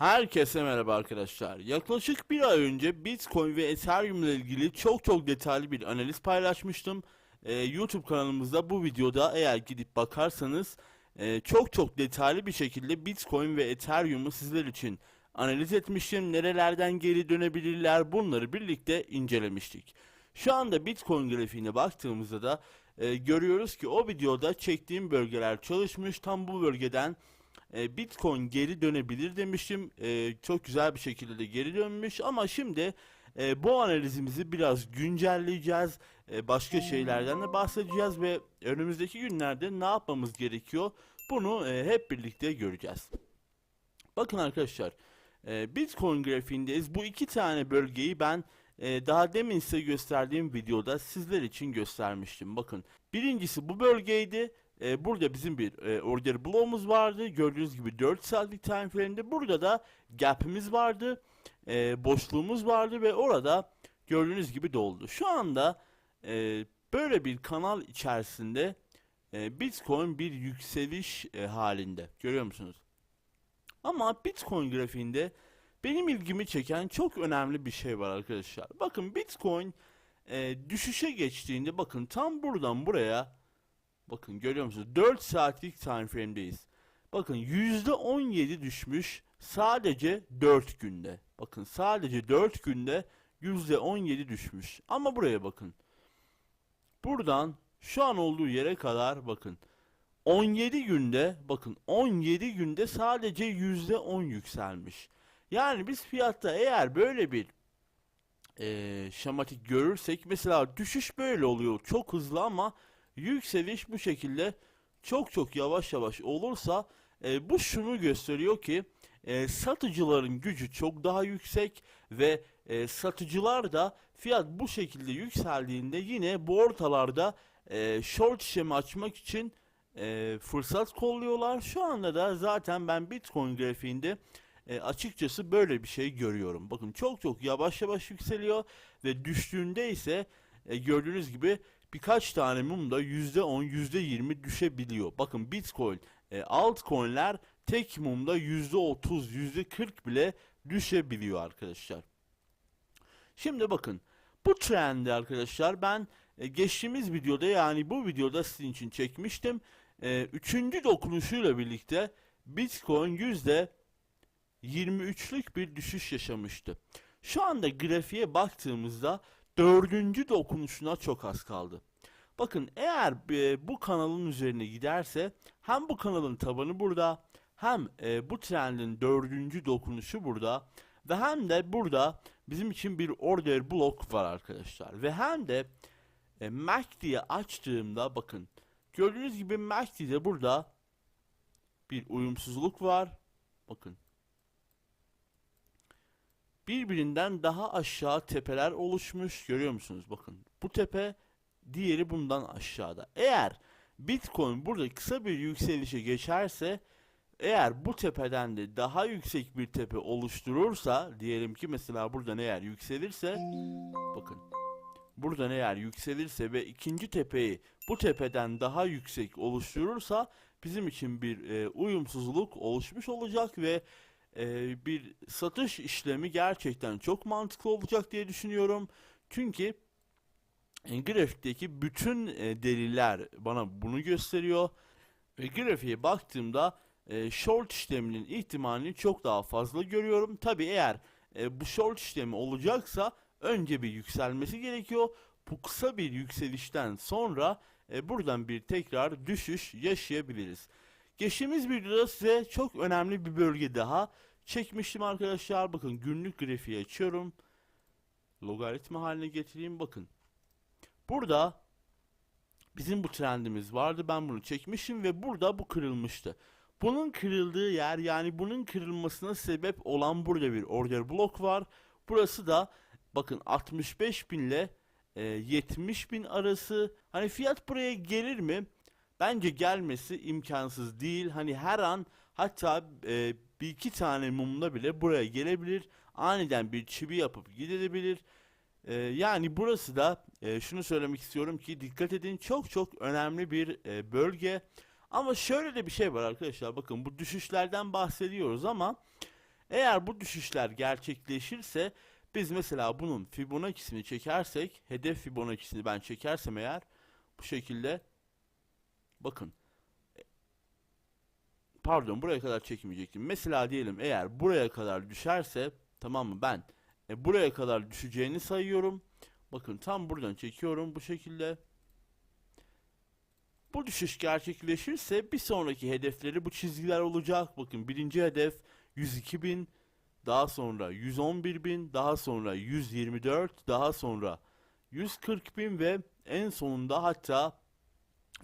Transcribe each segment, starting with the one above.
Herkese merhaba arkadaşlar. Yaklaşık bir ay önce Bitcoin ve Ethereum ile ilgili çok çok detaylı bir analiz paylaşmıştım. Ee, YouTube kanalımızda bu videoda eğer gidip bakarsanız e, çok çok detaylı bir şekilde Bitcoin ve Ethereum'u sizler için analiz etmiştim. Nerelerden geri dönebilirler bunları birlikte incelemiştik. Şu anda Bitcoin grafiğine baktığımızda da e, görüyoruz ki o videoda çektiğim bölgeler çalışmış. Tam bu bölgeden e, Bitcoin geri dönebilir demiştim. E, çok güzel bir şekilde de geri dönmüş ama şimdi e, bu analizimizi biraz güncelleyeceğiz. E, başka şeylerden de bahsedeceğiz ve önümüzdeki günlerde ne yapmamız gerekiyor? Bunu e, hep birlikte göreceğiz. Bakın arkadaşlar, e, Bitcoin grafiğindeyiz. Bu iki tane bölgeyi ben e, daha demin size gösterdiğim videoda sizler için göstermiştim. Bakın, birincisi bu bölgeydi. E, burada bizim bir e, order bloğumuz vardı. Gördüğünüz gibi 4 saatlik time frame'de. Burada da gap'imiz vardı. E, boşluğumuz vardı ve orada gördüğünüz gibi doldu. Şu anda e, böyle bir kanal içerisinde e, Bitcoin bir yükseliş e, halinde. Görüyor musunuz? Ama Bitcoin grafiğinde benim ilgimi çeken çok önemli bir şey var arkadaşlar. Bakın Bitcoin e, düşüşe geçtiğinde bakın tam buradan buraya bakın görüyor musunuz? 4 saatlik time frame'deyiz. Bakın %17 düşmüş sadece 4 günde. Bakın sadece 4 günde %17 düşmüş. Ama buraya bakın. Buradan şu an olduğu yere kadar bakın. 17 günde bakın 17 günde sadece %10 yükselmiş. Yani biz fiyatta eğer böyle bir eee şematik görürsek mesela düşüş böyle oluyor çok hızlı ama yükseliş bu şekilde çok çok yavaş yavaş olursa e, bu şunu gösteriyor ki e, satıcıların gücü çok daha yüksek ve e, satıcılar da fiyat bu şekilde yükseldiğinde yine bu ortalarda e, short işlemi açmak için e, fırsat kolluyorlar. Şu anda da zaten ben Bitcoin grafiğinde e, açıkçası böyle bir şey görüyorum. Bakın çok çok yavaş yavaş yükseliyor ve düştüğünde ise e, gördüğünüz gibi birkaç tane mum da %10, %20 düşebiliyor. Bakın Bitcoin, e, altcoin'ler tek mumda %30, %40 bile düşebiliyor arkadaşlar. Şimdi bakın bu trendi arkadaşlar ben e, geçtiğimiz videoda yani bu videoda sizin için çekmiştim. E, üçüncü dokunuşuyla birlikte Bitcoin yüzde 23'lük bir düşüş yaşamıştı. Şu anda grafiğe baktığımızda dördüncü dokunuşuna çok az kaldı. Bakın eğer e, bu kanalın üzerine giderse hem bu kanalın tabanı burada hem e, bu trendin dördüncü dokunuşu burada ve hem de burada bizim için bir order blok var arkadaşlar. Ve hem de e, açtığımda bakın gördüğünüz gibi MACD'de burada bir uyumsuzluk var. Bakın birbirinden daha aşağı tepeler oluşmuş. Görüyor musunuz? Bakın bu tepe diğeri bundan aşağıda. Eğer Bitcoin burada kısa bir yükselişe geçerse eğer bu tepeden de daha yüksek bir tepe oluşturursa diyelim ki mesela buradan eğer yükselirse bakın buradan eğer yükselirse ve ikinci tepeyi bu tepeden daha yüksek oluşturursa bizim için bir e, uyumsuzluk oluşmuş olacak ve e, bir satış işlemi gerçekten çok mantıklı olacak diye düşünüyorum. Çünkü e, grafikteki bütün e, deliller bana bunu gösteriyor. Ve grafiğe baktığımda e, short işleminin ihtimalini çok daha fazla görüyorum. Tabi eğer e, bu short işlemi olacaksa önce bir yükselmesi gerekiyor. Bu kısa bir yükselişten sonra e, buradan bir tekrar düşüş yaşayabiliriz. Geçtiğimiz videoda size çok önemli bir bölge daha çekmiştim arkadaşlar. Bakın günlük grafiği açıyorum. Logaritma haline getireyim bakın. Burada bizim bu trendimiz vardı. Ben bunu çekmişim ve burada bu kırılmıştı. Bunun kırıldığı yer yani bunun kırılmasına sebep olan burada bir order blok var. Burası da bakın 65 bin ile e, 70 bin arası. Hani fiyat buraya gelir mi? Bence gelmesi imkansız değil. Hani her an hatta e, bir iki tane mumla bile buraya gelebilir. Aniden bir çivi yapıp gidebilir. E, yani burası da e, şunu söylemek istiyorum ki dikkat edin çok çok önemli bir e, bölge. Ama şöyle de bir şey var arkadaşlar bakın bu düşüşlerden bahsediyoruz ama Eğer bu düşüşler gerçekleşirse biz mesela bunun Fibonacci'sini çekersek, hedef Fibonacci'sini ben çekersem eğer bu şekilde bakın pardon buraya kadar çekmeyecektim. Mesela diyelim eğer buraya kadar düşerse tamam mı ben e, buraya kadar düşeceğini sayıyorum. Bakın tam buradan çekiyorum bu şekilde. Bu düşüş gerçekleşirse bir sonraki hedefleri bu çizgiler olacak. Bakın birinci hedef 102 bin, daha sonra 111 bin, daha sonra 124, daha sonra 140 bin ve en sonunda hatta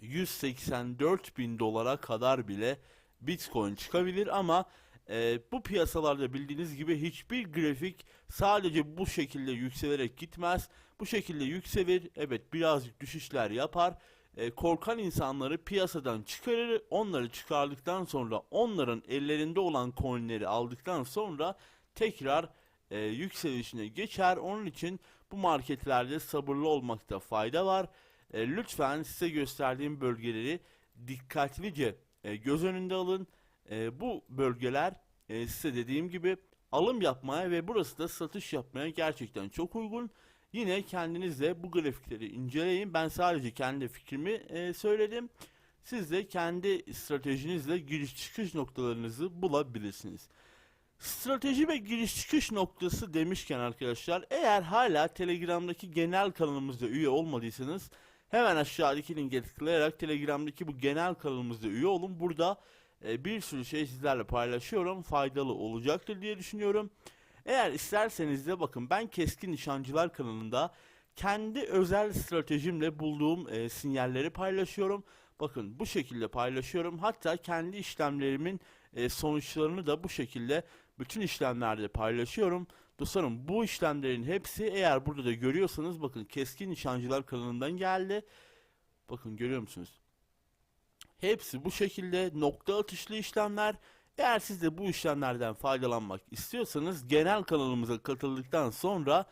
184 bin dolara kadar bile Bitcoin çıkabilir ama e, bu piyasalarda bildiğiniz gibi hiçbir grafik sadece bu şekilde yükselerek gitmez. Bu şekilde yükselir, evet birazcık düşüşler yapar. E, korkan insanları piyasadan çıkarır. Onları çıkardıktan sonra onların ellerinde olan coinleri aldıktan sonra tekrar e, yükselişine geçer. Onun için bu marketlerde sabırlı olmakta fayda var. E, lütfen size gösterdiğim bölgeleri dikkatlice e, göz önünde alın. E, bu bölgeler e, size dediğim gibi alım yapmaya ve burası da satış yapmaya gerçekten çok uygun. Yine kendiniz de bu grafikleri inceleyin. Ben sadece kendi fikrimi e, söyledim. Siz de kendi stratejinizle giriş çıkış noktalarınızı bulabilirsiniz. Strateji ve giriş çıkış noktası demişken arkadaşlar eğer hala Telegram'daki genel kanalımızda üye olmadıysanız hemen aşağıdaki linke tıklayarak Telegram'daki bu genel kanalımızda üye olun. Burada e, bir sürü şey sizlerle paylaşıyorum. Faydalı olacaktır diye düşünüyorum. Eğer isterseniz de bakın ben Keskin Nişancılar kanalında kendi özel stratejimle bulduğum e, sinyalleri paylaşıyorum. Bakın bu şekilde paylaşıyorum. Hatta kendi işlemlerimin e, sonuçlarını da bu şekilde bütün işlemlerde paylaşıyorum. Dostlarım bu işlemlerin hepsi eğer burada da görüyorsanız bakın Keskin Nişancılar kanalından geldi. Bakın görüyor musunuz? Hepsi bu şekilde nokta atışlı işlemler. Eğer siz de bu işlemlerden faydalanmak istiyorsanız genel kanalımıza katıldıktan sonra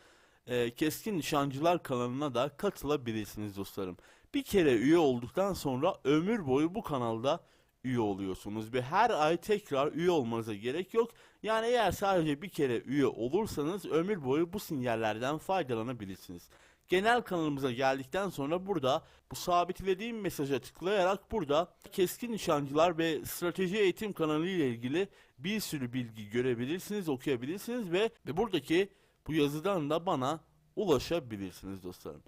e, Keskin Nişancılar kanalına da katılabilirsiniz dostlarım. Bir kere üye olduktan sonra ömür boyu bu kanalda üye oluyorsunuz ve her ay tekrar üye olmanıza gerek yok. Yani eğer sadece bir kere üye olursanız ömür boyu bu sinyallerden faydalanabilirsiniz. Genel kanalımıza geldikten sonra burada bu sabitlediğim mesaja tıklayarak burada keskin nişancılar ve strateji eğitim kanalı ile ilgili bir sürü bilgi görebilirsiniz, okuyabilirsiniz ve, ve buradaki bu yazıdan da bana ulaşabilirsiniz dostlarım.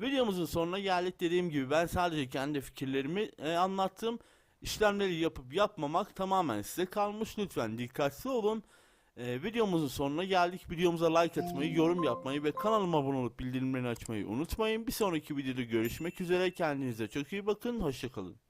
Videomuzun sonuna geldik dediğim gibi ben sadece kendi fikirlerimi e, anlattım. İşlemleri yapıp yapmamak tamamen size kalmış. Lütfen dikkatli olun. Ee, videomuzun sonuna geldik. Videomuza like atmayı, yorum yapmayı ve kanalıma abone olup bildirimlerini açmayı unutmayın. Bir sonraki videoda görüşmek üzere. Kendinize çok iyi bakın. Hoşçakalın.